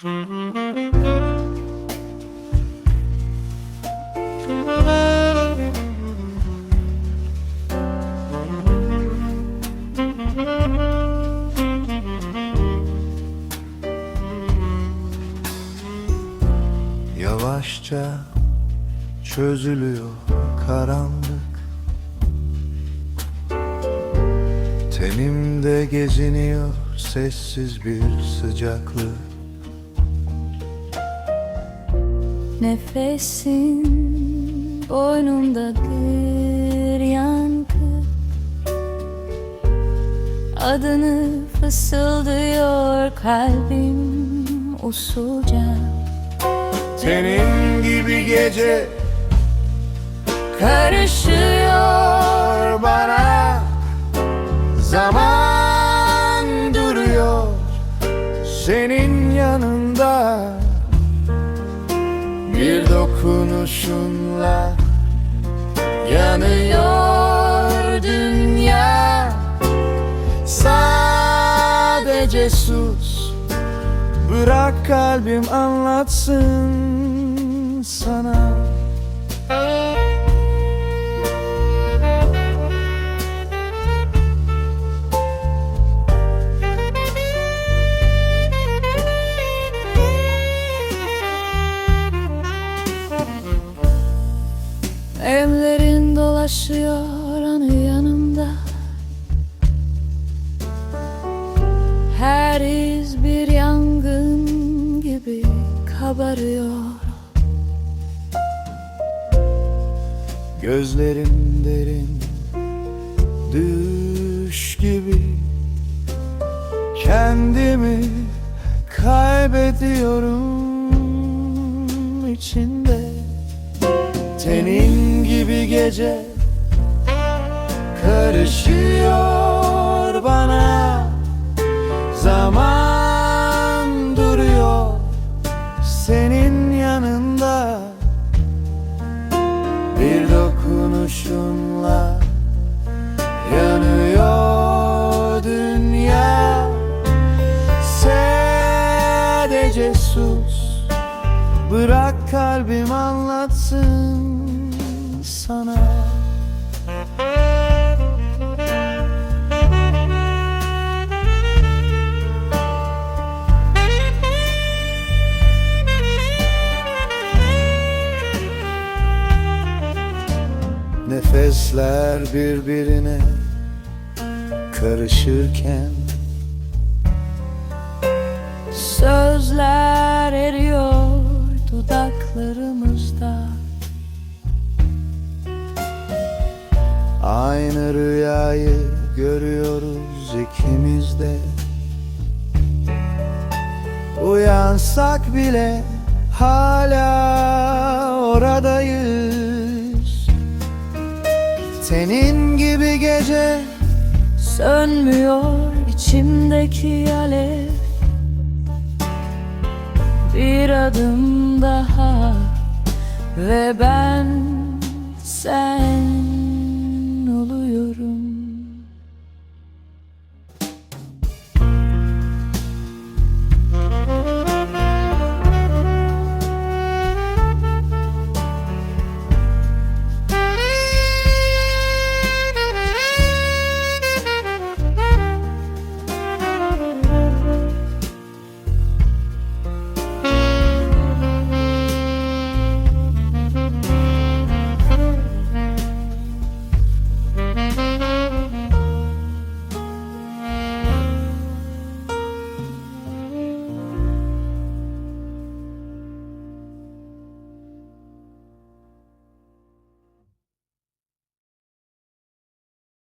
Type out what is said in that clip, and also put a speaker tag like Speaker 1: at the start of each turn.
Speaker 1: Yavaşça çözülüyor karanlık. Tenimde geziniyor sessiz bir sıcaklık
Speaker 2: Nefesin boynumdadır yankı. Adını fısıldıyor kalbim usulca.
Speaker 1: Senin gibi gece
Speaker 2: Karışıyor
Speaker 1: bana. Zaman duruyor senin yanında dokunuşunla yanıyor dünya. Sadece sus Bırak kalbim anlatsın sana
Speaker 2: kabarıyor
Speaker 1: Gözlerin derin Düş gibi. Kendimi kaybediyorum içinde. Tenin gibi gece Karışıyor bana bir dokunuşunla yanıyor dünya. Sadece sus Bırak kalbim anlatsın sana Nefesler birbirine karışırken
Speaker 2: Sözler eriyor dudaklarımızda.
Speaker 1: Aynı rüyayı görüyoruz ikimiz de Uyansak bile hala oradayız Senin gibi gece
Speaker 2: Sönmüyor içimdeki alev. Bir adım daha Ve ben sen